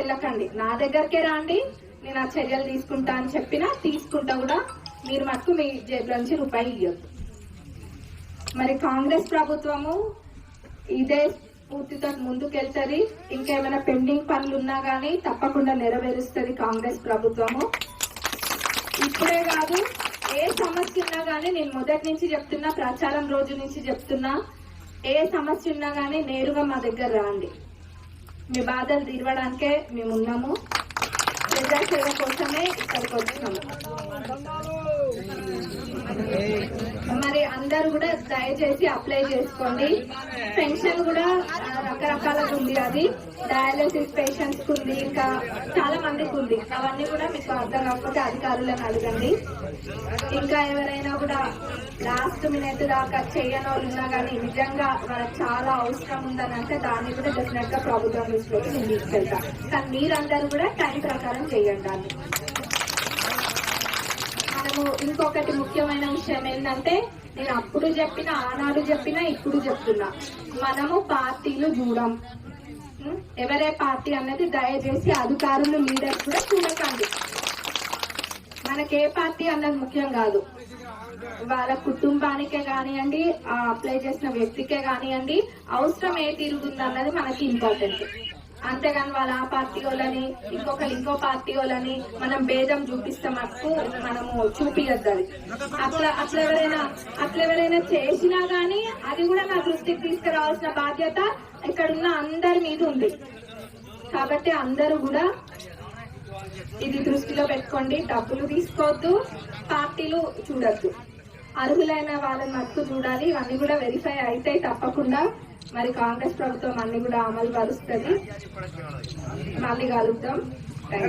వెళ్ళకండి. నా దగ్గరకే రాండి. నేను ఆ చర్యలు తీసుకుంటా అని చెప్పినా తీసుకుంటా కూడా మీరు మటుకు మీ జేబులోంచి రూపాయి ఇవ్వద్దు మరి కాంగ్రెస్ ప్రభుత్వము ఇదే పూర్తితో ముందుకెళ్తుంది. ఇంకేమైనా పెండింగ్ పనులు ఉన్నా కానీ తప్పకుండా నెరవేరుస్తుంది కాంగ్రెస్ ప్రభుత్వము. ఇప్పుడే కాదు ఏ సమస్య ఉన్నా కానీ నేను మొదటి నుంచి చెప్తున్నా ప్రచారం రోజు నుంచి చెప్తున్నా ఏ సమస్య ఉన్నా కానీ నేరుగా మా దగ్గర రండి. మీ బాధలు తీరవడానికే మేము ఉన్నాము ప్రజాసేవ కోసమే ఇక్కడికి వచ్చినాము. మరి అందరు కూడా దయచేసి అప్లై చేసుకోండి. పెన్షన్ కూడా రకరకాలకు ఉంది అది. డయాలసిస్ పేషెంట్స్ ఉంది ఇంకా చాలా మందికి ఉంది. అవన్నీ కూడా మీకు అర్థం కాకపోతే అధికారులను అడగండి. ఇంకా ఎవరైనా కూడా లాస్ట్ మినిట్ దాకా చేయని వాళ్ళు ఉన్నా కానీ నిజంగా వాళ్ళకి చాలా అవసరం ఉందని అంటే దాన్ని కూడా డెఫినెట్గా ప్రభుత్వం దృష్టిలోకి నేను తీసుకెళ్తాను కానీ మీరందరూ కూడా టైం ప్రకారం చేయండి దాన్ని. ఇంకొకటి ముఖ్యమైన విషయం ఏంటంటే నేను అప్పుడు చెప్పిన ఆనాడు చెప్పినా ఇప్పుడు చెప్తున్నా. మనము పార్టీలు చూడం. ఎవరే పార్టీ అన్నది దయచేసి అధికారులు లీడర్స్ కూడా చూడకండి. మనకి ఏ పార్టీ అన్నది ముఖ్యం కాదు. వాళ్ళ కుటుంబానికే కానివ్వండి ఆ అప్లై చేసిన వ్యక్తికే కానివ్వండి అవసరం ఏ తిరుగుతుంది అన్నది మనకి ఇంపార్టెంట్ అంతేగాని వాళ్ళ ఆ పార్టీ వాళ్ళని ఇంకొకరు ఇంకో పార్టీ వాళ్ళని మనం భేదం చూపిస్తే మటుకు మనము చూపియద్దు అది అట్లా అట్లా ఎవరైనా అట్లా ఎవరైనా చేసినా గానీ అది కూడా నా దృష్టికి తీసుకురావాల్సిన బాధ్యత ఇక్కడ ఉన్న అందరి మీద ఉంది. కాబట్టి అందరూ కూడా ఇది దృష్టిలో పెట్టుకోండి. డబ్బులు తీసుకోవద్దు పార్టీలు చూడద్దు. అర్హులైన వాళ్ళని మట్టుకు చూడాలి. ఇవన్నీ కూడా వెరిఫై అయితే తప్పకుండా. మరి కాంగ్రెస్ ప్రభుత్వం అన్ని కూడా అమలు పరుస్తుంది. మళ్ళీ కలుద్దాం.